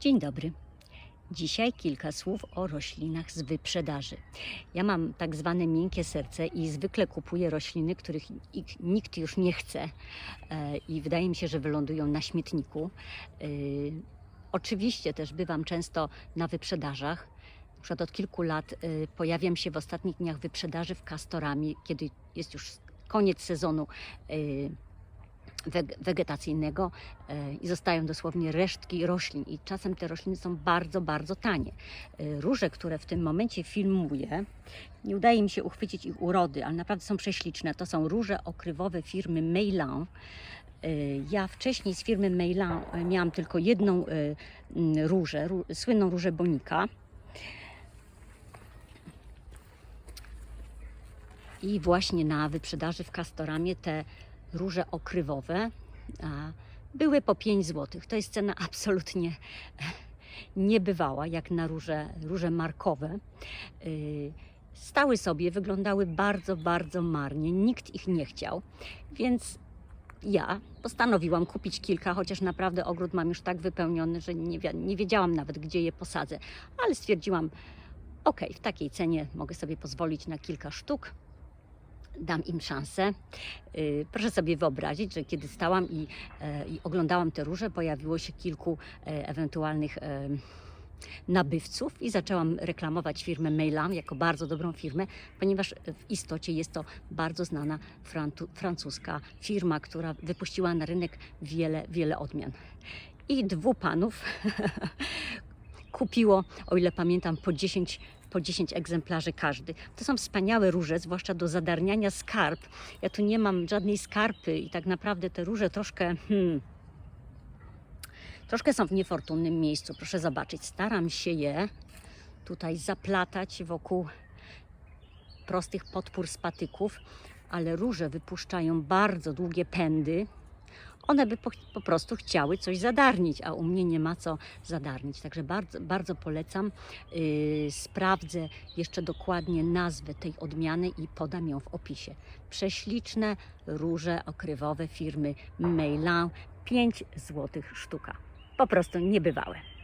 Dzień dobry. Dzisiaj kilka słów o roślinach z wyprzedaży. Ja mam tak zwane miękkie serce i zwykle kupuję rośliny, których nikt już nie chce e, i wydaje mi się, że wylądują na śmietniku. E, Oczywiście też bywam często na wyprzedażach. Na przykład od kilku lat e, pojawiam się w ostatnich dniach wyprzedaży w Kastorami, kiedy jest już koniec sezonu wegetacyjnego e, i zostają dosłownie resztki roślin i czasem te rośliny są bardzo, bardzo tanie. E, Róże, które w tym momencie filmuję, nie udaje mi się uchwycić ich urody, ale naprawdę są prześliczne. To są róże okrywowe firmy Meylan. E, Ja wcześniej z firmy Meylan e, miałam tylko jedną różę, ró- słynną różę Bonika. I właśnie na wyprzedaży w Castoramie te róże okrywowe były po 5 zł. To jest cena absolutnie niebywała, jak na róże, róże markowe. Y, Stały sobie, wyglądały bardzo, bardzo marnie. Nikt ich nie chciał, więc ja postanowiłam kupić kilka, chociaż naprawdę ogród mam już tak wypełniony, że nie, nie wiedziałam nawet, gdzie je posadzę. Ale stwierdziłam, ok, w takiej cenie mogę sobie pozwolić na kilka sztuk dam im szansę. Y, Proszę sobie wyobrazić, że kiedy stałam i, e, i oglądałam te róże, pojawiło się kilku e, ewentualnych nabywców i zaczęłam reklamować firmę Mailam jako bardzo dobrą firmę, ponieważ w istocie jest to bardzo znana francuska firma, która wypuściła na rynek wiele, wiele odmian. I dwóch panów kupiło, o ile pamiętam, po 10, po 10 egzemplarzy każdy. To są wspaniałe róże, zwłaszcza do zadarniania skarb. Ja tu nie mam żadnej skarpy i tak naprawdę te róże troszkę. Hmm, troszkę są w niefortunnym miejscu. Proszę zobaczyć, staram się je tutaj zaplatać wokół prostych podpór z patyków, ale róże wypuszczają bardzo długie pędy. One by po, po prostu chciały coś zadarnić, a u mnie nie ma co zadarnić. Także bardzo, bardzo polecam. Yy, sprawdzę jeszcze dokładnie nazwę tej odmiany i podam ją w opisie. Prześliczne róże okrywowe firmy Meylan 5 zł sztuka. Po prostu niebywałe.